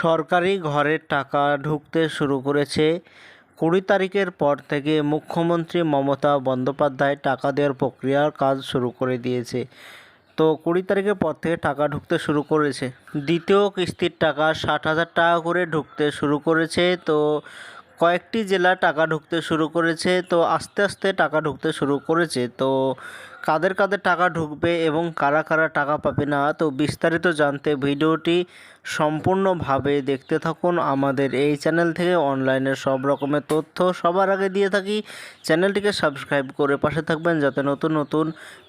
সরকারি ঘরে টাকা ঢুকতে শুরু করেছে। কুড়ি তারিখের পর থেকে মুখ্যমন্ত্রী মমতা বন্দ্যোপাধ্যায় টাকা দেওয়ার প্রক্রিয়ার কাজ শুরু করে দিয়েছে। তো কুড়ি তারিখের পর থেকে টাকা ঢুকতে শুরু করেছে। দ্বিতীয় কিস্তির টাকা ষাট হাজার টাকা করে ঢুকতে শুরু করেছে। তো কয়েকটি জেলা টাকা ঢুকতে শুরু করেছে, তো আস্তে আস্তে টাকা ঢুকতে শুরু করেছে। তো কাদের কাদের টাকা ঢুকবে এবং কারা কারা টাকা পাবে না, তো বিস্তারিত জানতে ভিডিওটি সম্পূর্ণভাবে দেখতে থাকুন আমাদের এই চ্যানেল থেকে। অনলাইনে সব রকমের তথ্য সবার আগে দিয়ে থাকি। চ্যানেলটিকে সাবস্ক্রাইব করে পাশে থাকবেন যাতে নতুন নতুন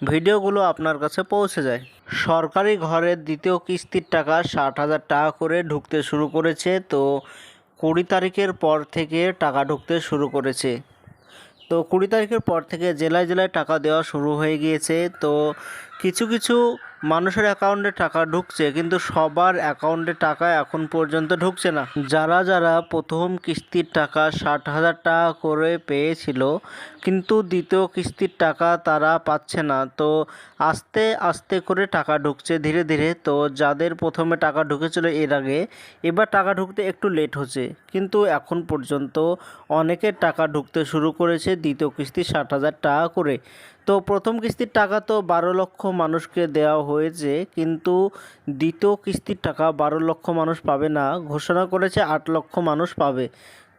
ভিডিওগুলো আপনার কাছে পৌঁছে যায়। সরকারি ঘরের দ্বিতীয় কিস্তির টাকা ষাট হাজার টাকা করে ঢুকতে শুরু করেছে, তো কুড়ি তারিখের পর থেকে টাকা ঢুকতে শুরু করেছে। তো কুড়ি তারিখের পর থেকে জেলায় জেলায় টাকা দেওয়া শুরু হয়ে গিয়েছে। তো কিছু কিছু মানুষের অ্যাকাউন্টে টাকা ঢুকছে, কিন্তু সবার অ্যাকাউন্টে টাকা এখন পর্যন্ত ঢুকছে না। যারা যারা প্রথম কিস্তির টাকা ষাট হাজার টাকা করে পেয়েছিল, কিন্তু দ্বিতীয় কিস্তির টাকা তারা পাচ্ছে না। তো আস্তে আস্তে করে টাকা ঢুকছে ধীরে ধীরে। তো যাদের প্রথমে টাকা ঢুকেছিল এর আগে, এবার টাকা ঢুকতে একটু লেট হচ্ছে। কিন্তু এখন পর্যন্ত অনেকের টাকা ঢুকতে শুরু করেছে দ্বিতীয় কিস্তি ষাট হাজার টাকা করে। তো প্রথম কিস্তির টাকা তো বারো লক্ষ মানুষকে দেওয়া হয়েছে, কিন্তু দ্বিতীয় কিস্তির টাকা বারো লক্ষ মানুষ পাবে না, ঘোষণা করেছে আট লক্ষ মানুষ পাবে।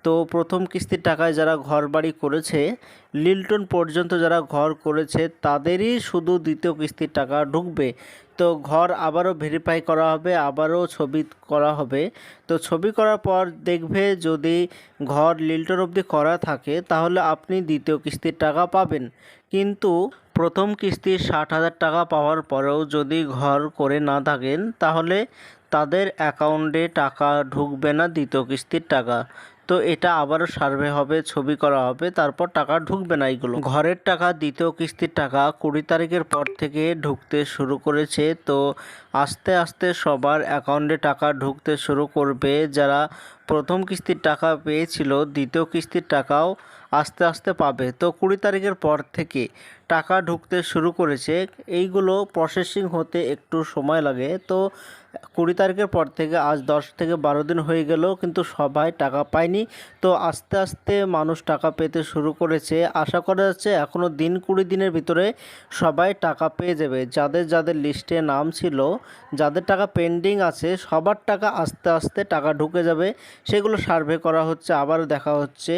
তো প্রথম কিস্তির টাকায় যারা ঘর বাড়ি করেছে, লিল্টন পর্যন্ত যারা ঘর করেছে, তাদেরই শুধু দ্বিতীয় কিস্তির টাকা ঢুকবে। তো ঘর আবারও ভেরিফাই করা হবে, আবারও ছবি করা হবে। তো ছবি করার পর দেখবে যদি ঘর লিল্টন অবধি করা থাকে, তাহলে আপনি দ্বিতীয় কিস্তির টাকা পাবেন। কিন্তু প্রথম কিস্তি ষাট হাজার টাকা পাওয়ার পরেও যদি ঘর করে না থাকেন, তাহলে তাদের অ্যাকাউন্টে টাকা ঢুকবে না দ্বিতীয় কিস্তির টাকা। তো এটা আবারও সার্ভে হবে, ছবি করা হবে, তারপর টাকা ঢুকবে না এইগুলো ঘরের টাকা, দ্বিতীয় কিস্তির টাকা কুড়ি তারিখের পর থেকে ঢুকতে শুরু করেছে। তো আস্তে আস্তে সবার অ্যাকাউন্টে টাকা ঢুকতে শুরু করবে যারা কিস্তির টাকা পেয়েছিল, দ্বিতীয় কিস্তির টাকাও আস্তে আস্তে পাবে। তো কুড়ি তারিখের পর থেকে টাকা ঢুকতে শুরু করেছে। এইগুলো প্রসেসিং হতে একটু সময় লাগে। তো কুড়ি তারিখের পর থেকে আজ দশ থেকে বারো দিন হয়ে গেল, কিন্তু সবাই টাকা পায়নি। তো আস্তে আস্তে মানুষ টাকা পেতে শুরু করেছে। আশা করা যাচ্ছে এখনও দিন কুড়ি দিনের ভিতরে সবাই টাকা পেয়ে যাবে। যাদের যাদের লিস্টে নাম ছিল, যাদের টাকা পেন্ডিং আছে, সবার টাকা আস্তে আস্তে টাকা ঢুকে যাবে। সেগুলো সার্ভে করা হচ্ছে আবার দেখা হচ্ছে।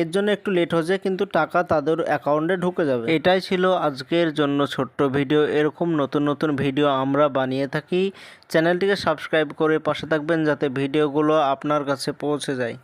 এর জন্য একটু লেট হচ্ছে, কিন্তু টাকা তাদের অ্যাকাউন্টে ঢুকে যাবে। এটাই ছিল আজকের জন্য ছোট্ট ভিডিও এরকম নতুন নতুন ভিডিও আমরা বানিয়ে থাকি। চ্যানেলটিকে সাবস্ক্রাইব করে পাশে থাকবেন, যাতে ভিডিওগুলো আপনার কাছে পৌঁছে যায়।